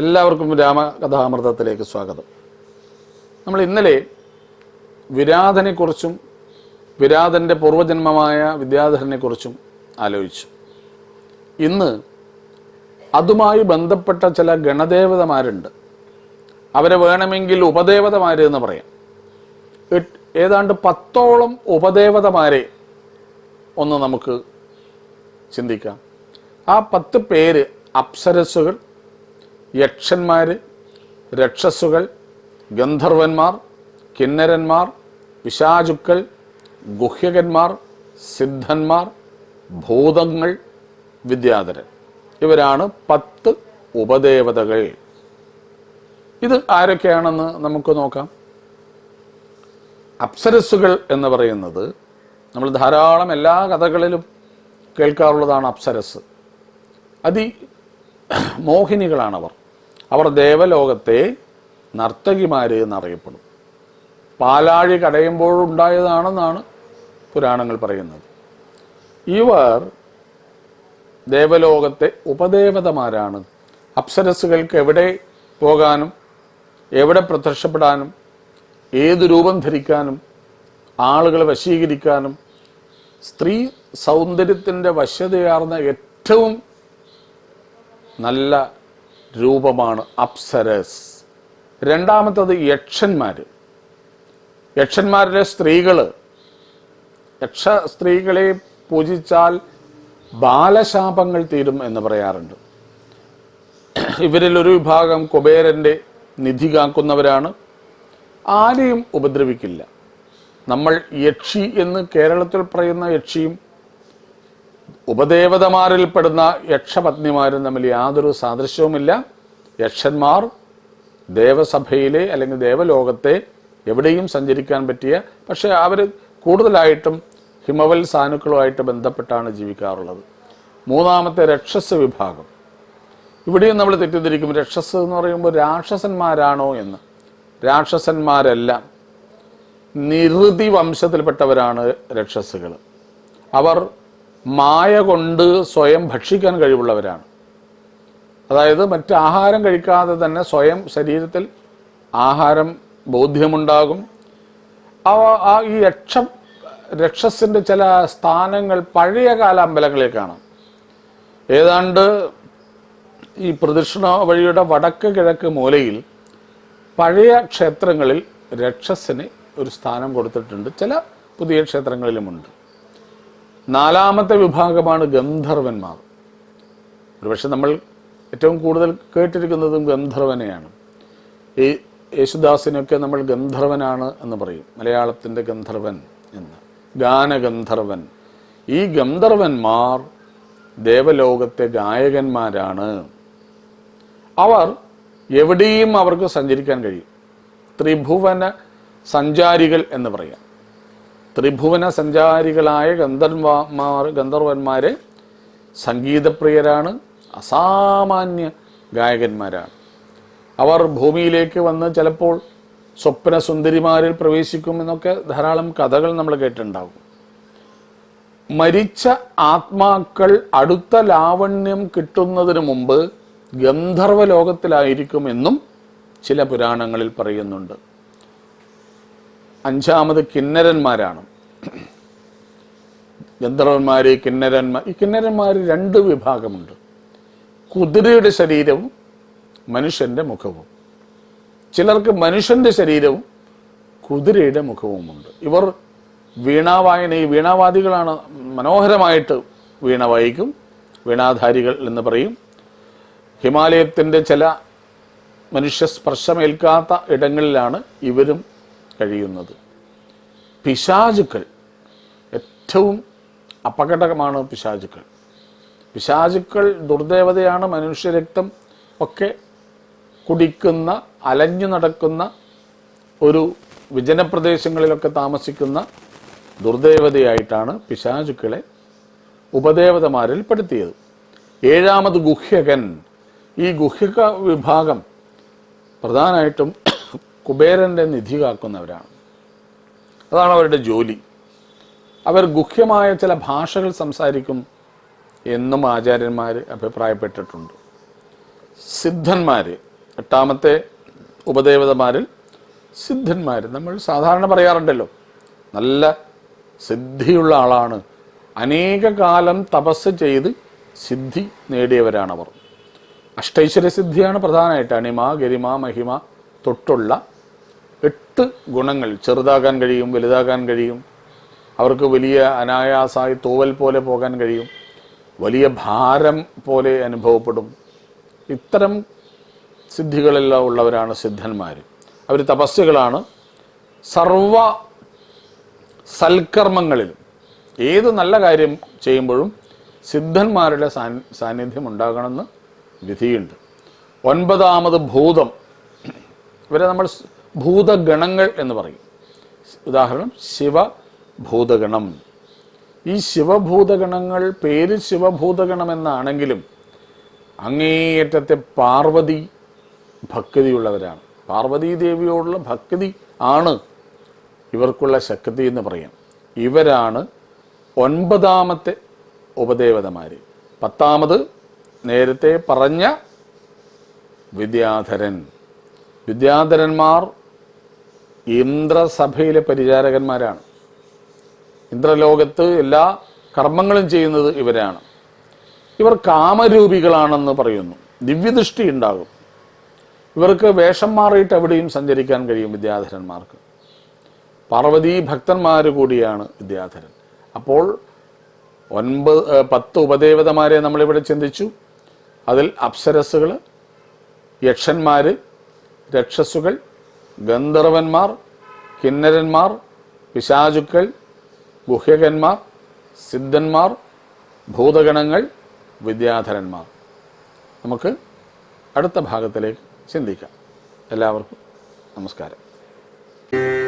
എല്ലാവർക്കും രാമകഥാമൃതത്തിലേക്ക് സ്വാഗതം. നമ്മൾ ഇന്നലെ വിരാധനെക്കുറിച്ചും വിരാധന്റെ പൂർവജന്മമായ വിദ്യാധരനെക്കുറിച്ചും ആലോചിച്ചു. ഇന്ന് അതുമായി ബന്ധപ്പെട്ട ചില ഗണദേവതമാരുണ്ട്. അവരെ വേണമെങ്കിൽ ഉപദേവതമാര് എന്ന് പറയാം. ഏതാണ്ട് പത്തോളം ഉപദേവതമാരെ ഒന്ന് നമുക്ക് ചിന്തിക്കാം. ആ പത്ത് പേര് അപ്സരസ്സുകൾ യക്ഷന്മാർ രക്ഷസുകൾ ഗന്ധർവന്മാർ കിന്നരന്മാർ പിശാചുക്കൾ ഗുഹ്യകന്മാർ സിദ്ധന്മാർ ഭൂതങ്ങൾ വിദ്യാധരൻ. ഇവരാണ് പത്ത് ഉപദേവതകൾ. ഇത് ആരൊക്കെയാണെന്ന് നമുക്ക് നോക്കാം. അപ്സരസ്സുകൾ എന്ന് പറയുന്നത് നമ്മൾ ധാരാളം എല്ലാ കഥകളിലും കേൾക്കാറുള്ളതാണ് അപ്സരസ് അതി മോഹിനികളാണവർ. അവർ ദേവലോകത്തെ നർത്തകിമാര് എന്നറിയപ്പെടും. പാലാഴി കടയുമ്പോഴുണ്ടായതാണെന്നാണ് പുരാണങ്ങൾ പറയുന്നത്. ഇവർ ദേവലോകത്തെ ഉപദേവതമാരാണ്. അപ്സരസുകൾക്ക് എവിടെ പോകാനും എവിടെ പ്രത്യക്ഷപ്പെടാനും ഏത് രൂപം ധരിക്കാനും ആളുകളെ വശീകരിക്കാനും സ്ത്രീ സൗന്ദര്യത്തിന്റെ വശ്യതയാർന്ന ഏറ്റവും നല്ല രൂപമാണ് അപ്സരസ്. രണ്ടാമത്തത് യക്ഷന്മാർ യക്ഷന്മാരിലെ സ്ത്രീകൾ യക്ഷ സ്ത്രീകളെ പൂജിച്ചാൽ ബാലശാപങ്ങൾ തീരും എന്ന് പറയാറുണ്ട്. ഇവരിൽ ഒരു വിഭാഗം കുബേരന്റെ നിധി കാക്കുന്നവരാണ്. ആരെയും ഉപദ്രവിക്കില്ല. നമ്മൾ യക്ഷി എന്ന് കേരളത്തിൽ പറയുന്ന യക്ഷിയും ഉപദേവതമാരിൽപ്പെടുന്ന യക്ഷപത്നിമാരും തമ്മിൽ യാതൊരു സാദൃശ്യവുമില്ല. യക്ഷന്മാർ ദേവസഭയിലെ അല്ലെങ്കിൽ ദേവലോകത്തെ എവിടെയും സഞ്ചരിക്കാൻ പറ്റിയ പക്ഷേ അവർ കൂടുതലായിട്ടും ഹിമവൽ സാനുക്കളുമായിട്ട് ബന്ധപ്പെട്ടാണ് ജീവിക്കാറുള്ളത്. മൂന്നാമത്തെ രക്ഷസ് വിഭാഗം. ഇവിടെയും നമ്മൾ തെറ്റിദ്ധരിക്കും. രക്ഷസ് എന്ന് പറയുമ്പോൾ രാക്ഷസന്മാരാണോ എന്ന്. രാക്ഷസന്മാരെല്ലാം. നിറുതി വംശത്തിൽപ്പെട്ടവരാണ് രക്ഷസുകൾ അവർ മായ കൊണ്ട് സ്വയം ഭക്ഷിക്കാൻ കഴിവുള്ളവരാണ്. അതായത് മറ്റ് ആഹാരം കഴിക്കാതെ തന്നെ സ്വയം ശരീരത്തിൽ ആഹാരം ബോധ്യമുണ്ടാകും. അവ ആ ഈ രക്ഷ രക്ഷസിന്റെ ചില സ്ഥാനങ്ങൾ പഴയ കാല അമ്പലങ്ങളിൽ കാണാം ഏതാണ്ട് ഈ പ്രദക്ഷിണ വഴിയുടെ വടക്ക് കിഴക്ക് മൂലയിൽ പഴയ ക്ഷേത്രങ്ങളിൽ രക്ഷസിന് ഒരു സ്ഥാനം കൊടുത്തിട്ടുണ്ട്. ചില പുതിയ ക്ഷേത്രങ്ങളിലുമുണ്ട്. നാലാമത്തെ വിഭാഗമാണ് ഗന്ധർവന്മാർ. ഒരുപക്ഷെ നമ്മൾ ഏറ്റവും കൂടുതൽ കേട്ടിരിക്കുന്നതും ഗന്ധർവനെയാണ്. ഈ യേശുദാസിനൊക്കെ നമ്മൾ ഗന്ധർവനാണ് എന്ന് പറയും. മലയാളത്തിന്റെ ഗന്ധർവൻ എന്ന്. ഗാനഗന്ധർവൻ. ഈ ഗന്ധർവന്മാർ ദേവലോകത്തെ ഗായകന്മാരാണ്. അവർ എവിടെയും അവർക്ക് സഞ്ചരിക്കാൻ കഴിയും. ത്രിഭുവന സഞ്ചാരികൾ എന്ന് പറയാം. ത്രിഭുവന സഞ്ചാരികളായ ഗന്ധർവന്മാർ ഗന്ധർവന്മാരെ സംഗീതപ്രിയരാണ് അസാമാന്യ ഗായകന്മാരാണ്. അവർ ഭൂമിയിലേക്ക് വന്ന് ചിലപ്പോൾ സ്വപ്ന സുന്ദരിമാരിൽ പ്രവേശിക്കുമെന്നൊക്കെ ധാരാളം കഥകൾ നമ്മൾ കേട്ടിട്ടുണ്ടാകും. മരിച്ച ആത്മാക്കൾ അടുത്ത ലാവണ്യം കിട്ടുന്നതിന് മുമ്പ് ഗന്ധർവ ലോകത്തിലായിരിക്കുമെന്നും ചില പുരാണങ്ങളിൽ പറയുന്നുണ്ട്. അഞ്ചാമത് കിന്നരന്മാരാണ്. ഗന്ധർവന്മാര് കിന്നരന്മാർ ഈ കിന്നരന്മാർ രണ്ട് വിഭാഗമുണ്ട്. കുതിരയുടെ ശരീരവും മനുഷ്യന്റെ മുഖവും. ചിലർക്ക് മനുഷ്യന്റെ ശരീരവും കുതിരയുടെ മുഖവുമുണ്ട്. ഇവർ വീണാവായന ഈ വീണാവാദികളാണ് മനോഹരമായിട്ട് വീണ വായിക്കും വീണാധാരികൾ എന്ന് പറയും. ഹിമാലയത്തിന്റെ ചില മനുഷ്യ സ്പർശമേൽക്കാത്ത ഇടങ്ങളിലാണ് ഇവരും കഴിയുന്നത്. പിശാചുക്കൾ ഏറ്റവും അപകടകമാണ് പിശാചുക്കൾ. പിശാചുക്കൾ ദുർദേവതയാണ് മനുഷ്യരക്തം ഒക്കെ കുടിക്കുന്ന അലഞ്ഞു നടക്കുന്ന ഒരു വിജനപ്രദേശങ്ങളിലൊക്കെ താമസിക്കുന്ന ദുർദേവതയായിട്ടാണ് പിശാചുക്കളെ ഉപദേവതമാരിൽ പെടുത്തിയത് ഏഴാമത് ഗുഹ്യകൻ. ഈ ഗുഹ്യക വിഭാഗം പ്രധാനമായിട്ടും കുബേരന്റെ നിധി കാക്കുന്നവരാണ്. അതാണ് അവരുടെ ജോലി. അവർ ഗുഹ്യമായ ചില ഭാഷകൾ സംസാരിക്കും എന്നും ആചാര്യന്മാർ അഭിപ്രായപ്പെട്ടിട്ടുണ്ട്. സിദ്ധന്മാർ എട്ടാമത്തെ ഉപദേവതമാരിൽ സിദ്ധന്മാർ നമ്മൾ സാധാരണ പറയാറുണ്ടല്ലോ. നല്ല സിദ്ധിയുള്ള ആളാണ്. അനേക കാലം തപസ് ചെയ്ത് സിദ്ധി നേടിയവരാണവർ. അഷ്ടൈശ്വര്യ സിദ്ധിയാണ് പ്രധാനമായിട്ട് അണിമ ഗരിമ മഹിമ തൊട്ടുള്ള എട്ട് ഗുണങ്ങൾ ചെറുതാക്കാൻ കഴിയും വലുതാക്കാൻ കഴിയും. അവർക്ക് വലിയ അനായാസായി തൂവൽ പോലെ പോകാൻ കഴിയും. വലിയ ഭാരം പോലെ അനുഭവപ്പെടും. ഇത്തരം സിദ്ധികളെല്ലാം ഉള്ളവരാണ് സിദ്ധന്മാർ അവർ തപസ്സുകളാണ്. സർവ സൽക്കർമ്മങ്ങളിലും ഏത് നല്ല കാര്യം ചെയ്യുമ്പോഴും സിദ്ധന്മാരുടെ സാന്നിധ്യം ഉണ്ടാകണമെന്ന് വിധിയുണ്ട്. ഒൻപതാമത് ഭൂതം. ഇവരെ നമ്മൾ ഭൂതഗണങ്ങൾ എന്ന് പറയും. ഉദാഹരണം ശിവഭൂതഗണം ഈ ശിവഭൂതഗണങ്ങൾ പേര് ശിവഭൂതഗണം എന്നാണെങ്കിലും അങ്ങേയറ്റത്തെ പാർവതി ഭക്തിയുള്ളവരാണ്. പാർവതീ ദേവിയോടുള്ള ഭക്തി ആണ് ഇവർക്കുള്ള ശക്തി എന്ന് പറയാം. ഇവരാണ് ഒൻപതാമത്തെ ഉപദേവതമാർ പത്താമത് നേരത്തെ പറഞ്ഞ വിദ്യാധരൻ. വിദ്യാധരന്മാർ ഇന്ദ്രസഭയിലെ പരിചാരകന്മാരാണ്. ഇന്ദ്രലോകത്ത് എല്ലാ കർമ്മങ്ങളും ചെയ്യുന്നത് ഇവരാണ്. ഇവർ കാമരൂപികളാണെന്ന് പറയുന്നു. ദിവ്യദൃഷ്ടി ഉണ്ടാകും. ഇവർക്ക് വേഷം മാറിയിട്ട് എവിടെയും സഞ്ചരിക്കാൻ കഴിയും വിദ്യാധരന്മാർക്ക്. പാർവതി ഭക്തന്മാർ കൂടിയാണ് വിദ്യാധരൻ. അപ്പോൾ ഒൻപത് പത്ത് ഉപദേവതമാരെ നമ്മളിവിടെ ചിന്തിച്ചു. അതിൽ അപ്സരസ്സുകൾ യക്ഷന്മാർ രക്ഷസുകൾ ഗന്ധർവന്മാർ കിന്നരന്മാർ പിശാചുക്കൾ ഗുഹ്യകന്മാർ സിദ്ധന്മാർ ഭൂതഗണങ്ങൾ വിദ്യാധരന്മാർ. നമുക്ക് അടുത്ത ഭാഗത്തിലേക്ക് ചിന്തിക്കാം. എല്ലാവർക്കും നമസ്കാരം.